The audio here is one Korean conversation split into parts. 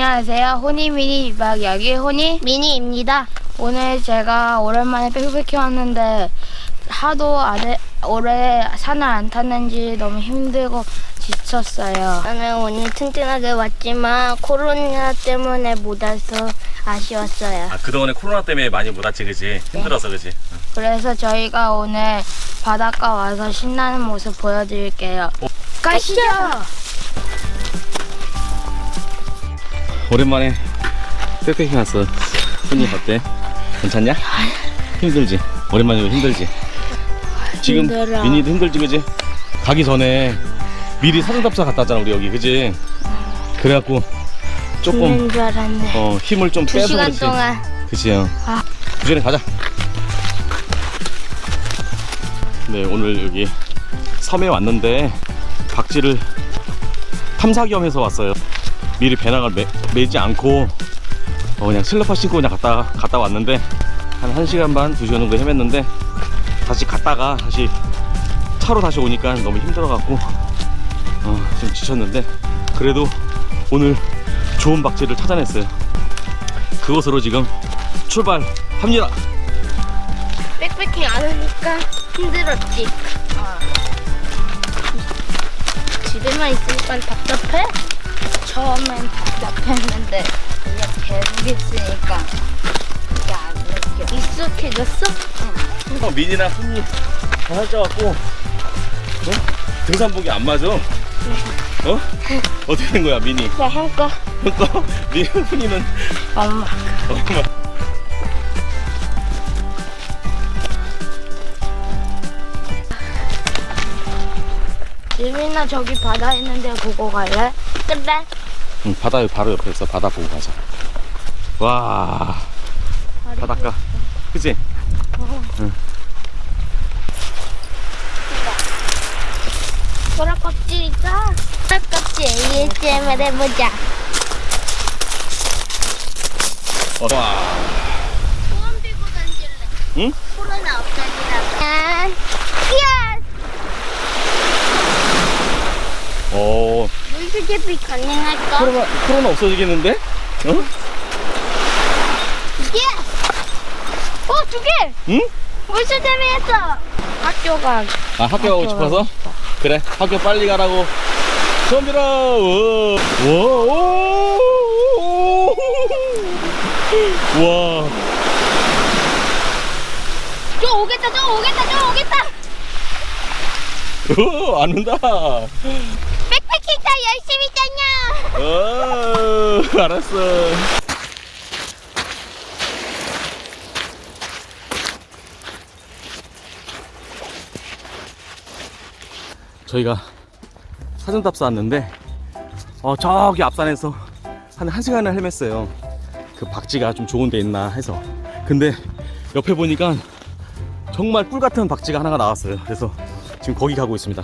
안녕하세요. 호니미니 막 여기 호니 미니입니다. 오늘 제가 오랜만에 백패킹 왔는데 하도 아래, 오래 산을 안 탔는지 너무 힘들고 지쳤어요. 저는 오늘 튼튼하게 왔지만 코로나 때문에 못 와서 아쉬웠어요. 아 그동안에 코로나 때문에 많이 못 왔지 그지 힘들어서 그지 그래서 저희가 오늘 바닷가 와서 신나는 모습 보여드릴게요. 가시죠. 오랜만에 백패킹 왔어. 손님 어때? 괜찮냐? 힘들지? 오랜만이고 힘들지? 지금 힘들어. 미니도 힘들지 그지? 가기 전에 미리 사전답사 갔다 왔잖아 우리 여기 그지? 그래갖고 조금 죽는 줄 알았네. 어 힘을 좀 두 빼서 시간 그렇지. 동안. 그치 요 아. 그 전에 가자. 네 오늘 여기 섬에 왔는데 박지를 탐사 겸 해서 왔어요 미리 배낭을 매, 매지 않고 어, 그냥 슬리퍼 신고 그냥 갔다 갔다 왔는데 한 1시간 반 2시간 정도 헤맸는데 다시 갔다가 다시 차로 다시 오니까 너무 힘들어 갖고 어, 좀 지쳤는데 그래도 오늘 좋은 박지를 찾아냈어요 그곳으로 지금 출발합니다. 백패킹 안 하니까 힘들었지. 집에만 있으니까 답답해? 처음엔 답답했는데 이제 계속 있으니까 이게 안 느껴. 익숙해졌어? 어, 민이나 훈이 다 살쪄갖고 어? 등산복이 안 맞아. 어? 어떻게 된 거야 민이? 나 한거 그거 민 훈이는 엄마. 엄마. 유민아 저기 바다 있는데 보고 갈래? 그래. 응, 바다 바로 옆에 있어. 바다 보고 가자. 와 바닷가. 그치? 보라 껍질이니까 보라 껍질 ASMR 해보자. 와. 소원 빌고 던질래. 응? 코로나 없어지라고. 아, 야! 어 물수제비 가능할까? 코로나 코로나 없어지겠는데? 어? 예! 어, 두 개! 응? 물수제비 했어! 학교 가 아 학교 가고 학교 싶어서? 그래 학교 빨리 가라고 덤비라 와와 저 오겠다, 저 오겠다, 저 오겠다! 안 온다 백패킹 다 열심히 짰냐! 어 알았어. 저희가 사전 답사 왔는데 어 저기 앞산에서 한 1시간을 헤맸어요. 그 박지가 좀 좋은 데 있나 해서. 근데 옆에 보니까 정말 꿀 같은 박지가 하나가 나왔어요. 그래서 지금 거기 가고 있습니다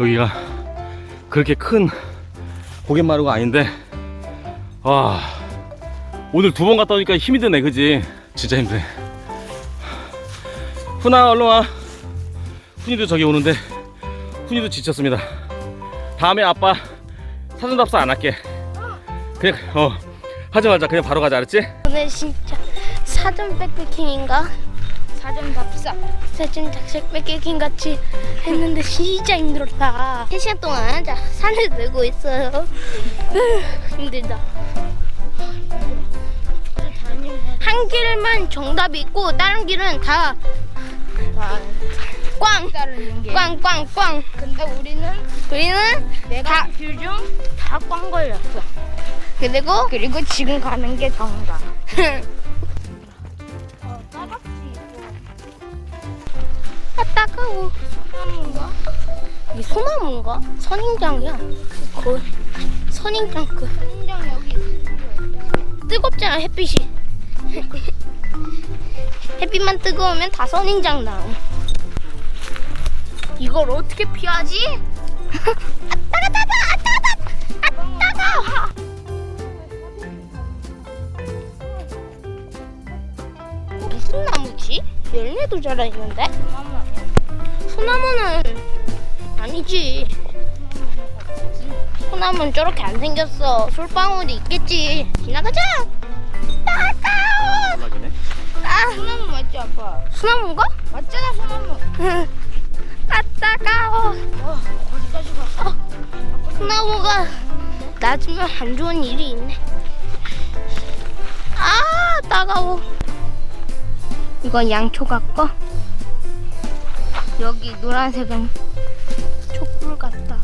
여기가 그렇게 큰 고갯마루가 아닌데 와 오늘 두 번 갔다 오니까 힘이 드네 그지? 진짜 힘드네. 훈아 얼른 와. 훈이도 저기 오는데 훈이도 지쳤습니다. 다음에 아빠 사전 답사 안 할게. 그냥 어 하지 말자. 그냥 바로 가자. 알았지? 오늘 진짜 사전 백패킹인가? 사전 답 사. 사전 작색 백패킹 같이 했는데 진짜 힘들었다. 3시간 동안 자, 산을 들고 있어요. 힘들다. 한 길만 정답이 있고 다른 길은 다 꽝! 따르는 게. 꽝, 꽝, 꽝! 근데 우리는 우리는 내가 길중다 꽝 걸렸어. 그리고 그리고 지금 가는 게 정답. 아 따가워 소나무인가? 이 소나무인가? 선인장이야 그 선인장 그 선인장 여기. 뜨겁잖아 햇빛이 햇빛만 뜨거우면 다 선인장 나옴 이걸 어떻게 피하지? 아 따가 따가 아 따가 아 따가 있지? 열매도 자라 있는데? 소나무는 아니지. 소나무는 저렇게 안 생겼어. 솔방울이 있겠지. 지나가자. 따가워. 연락이네. 아, 소나무 맞지 아빠? 소나무인가? 맞잖아 소나무. 아 따가워. 와 거기까지 가. 소나무가 낮으면 안 좋은 일이 있네. 아 따가워. 이건 양초 같고 여기 노란색은 촛불 같다.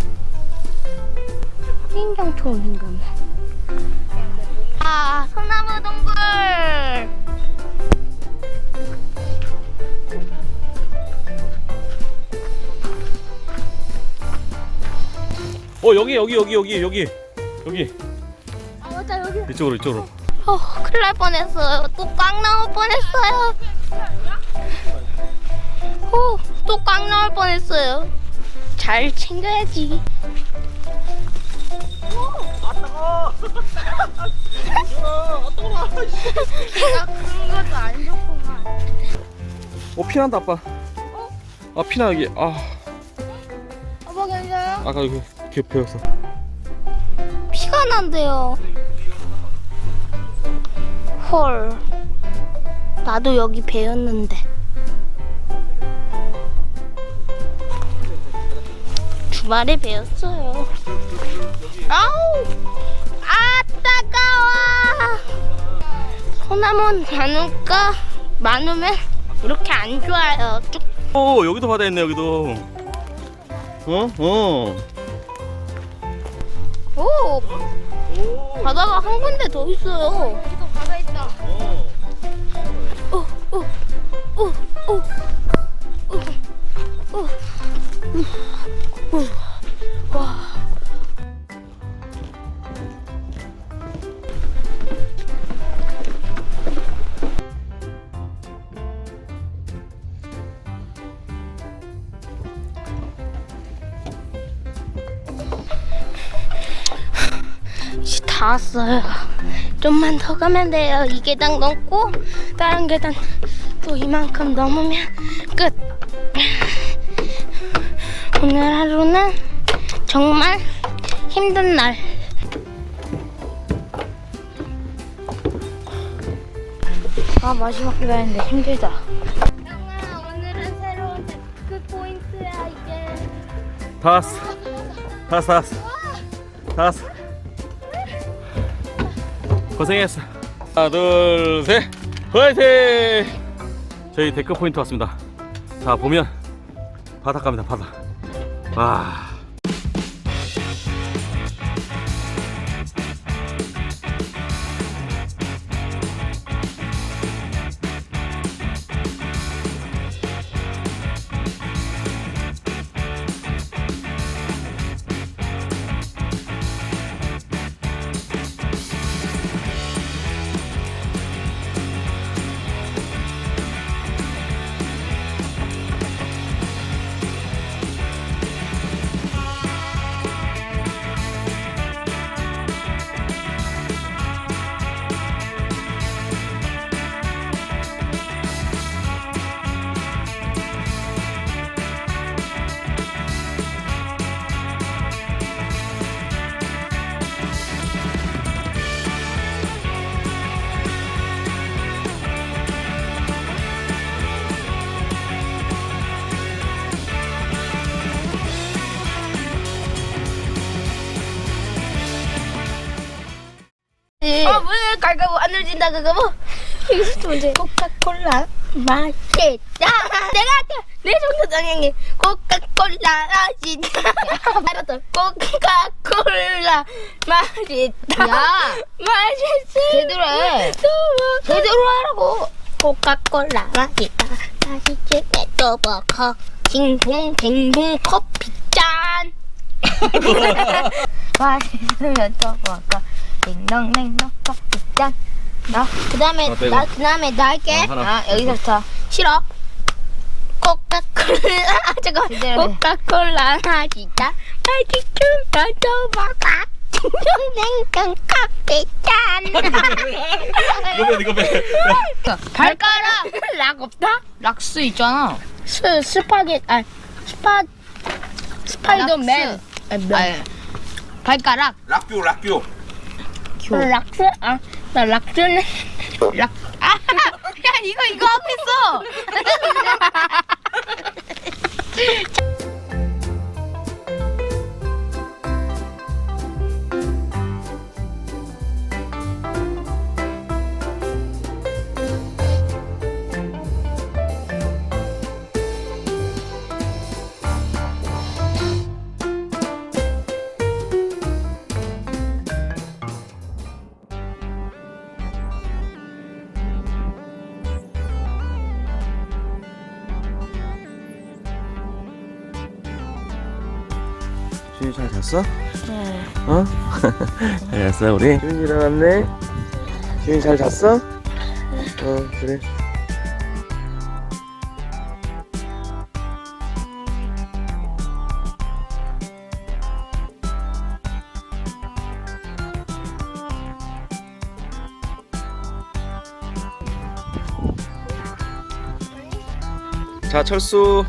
인장처럼 생겼네. 아 소나무 동굴. 어 여기 여기 여기 여기 여기 여기 아 맞다 여기. 이쪽으로 이쪽으로. 어, 큰일 날 뻔했어요. 또 꽉 나올 뻔했어요. 어, 또꽉 나올 뻔했어요. 잘 챙겨야지. 내가 그런 것도 안 좋구만. 어 피난다 아빠. 아 피나 여기. 아 아빠 괜찮아? 아까 여기 이렇게 배웠어. 피가 난대요. 헐. 나도 여기 배웠는데. 말에 배웠어요. 아우! 아, 따가워! 소나무 많을까? 많으면 이렇게 안 좋아요. 쭉어 여기도 바다 있네 여기도. 어 어. 오! 바다가 한 군데 더 있어요. 여기도 바다 있다. 어. 오, 오, 오, 오, 오, 오, 이제 다 왔어요. 좀만 더 가면 돼요. 이 계단 넘고 다른 계단 또 이만큼 넘으면 끝. 오늘 하루는 정말 힘든 날. 아 마지막 기다리는데 힘들다. 형아 오늘은 새로운 그 포인트야 이게. 다 왔어. 다 왔어 다 왔어. 다 왔어. 고생했어. 하나 둘 셋. 화이팅! 저희 데크 포인트 왔습니다. 자 보면 바닷가입니다 바다. 와. 어, 물 갈까고 안 울진다 그거 뭐? 이거 문제. 코카콜라 맛있다. 내가. 내 정도 정행이 코카콜라 맛있다. 알았어. 코카콜라 맛있다. 야 맛있어. 제대로 해. 제대로 하라고. 코카콜라 맛있다. 맛있지 또 먹어. 딩동 딩동 커피 짠. 맛있으면 또 먹어. 딩동댕동 커피 짠. 나? 그다음에 아. 나 그다음에 나 할게. 어, 하나. 아 여기서부터. 싫어. 코카콜라 잠깐 제대로 해. 코카콜라 맛있다 맛있죠 나도 먹어 냉정 커피 짠. 이거 배 이거 배 발가락 락 없다? 락스 있잖아. 스 스파게 아 스파 스파이더맨. 아, 뭐. 아, 발가락. 락교 락 교그 락스 아 나 락스는 락. 아, 야 이거 이거 하고 있어. 준이 잘 잤어? 어? 잘 잤어 우리? 준이 일어났네 준이 잘 잤어? 어 그래 자 철수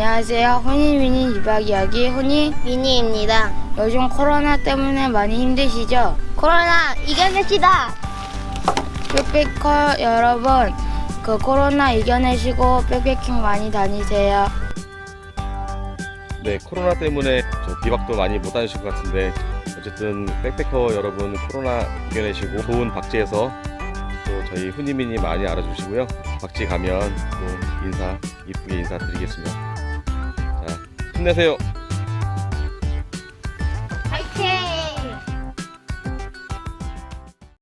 안녕하세요. 호니 미니 이박 이야기 호니. 미니입니다. 요즘 코로나 때문에 많이 힘드시죠? 코로나 이겨냅시다. 백패커 여러분, 그 코로나 이겨내시고 백패킹 많이 다니세요. 네, 코로나 때문에 저 비박도 많이 못 다니실 것 같은데 어쨌든 백패커 여러분 코로나 이겨내시고 좋은 박지에서 또 저희 훈이민이 많이 알아주시고요. 박지 가면 또 인사 이쁘게 인사드리겠습니다. 자, 힘내세요.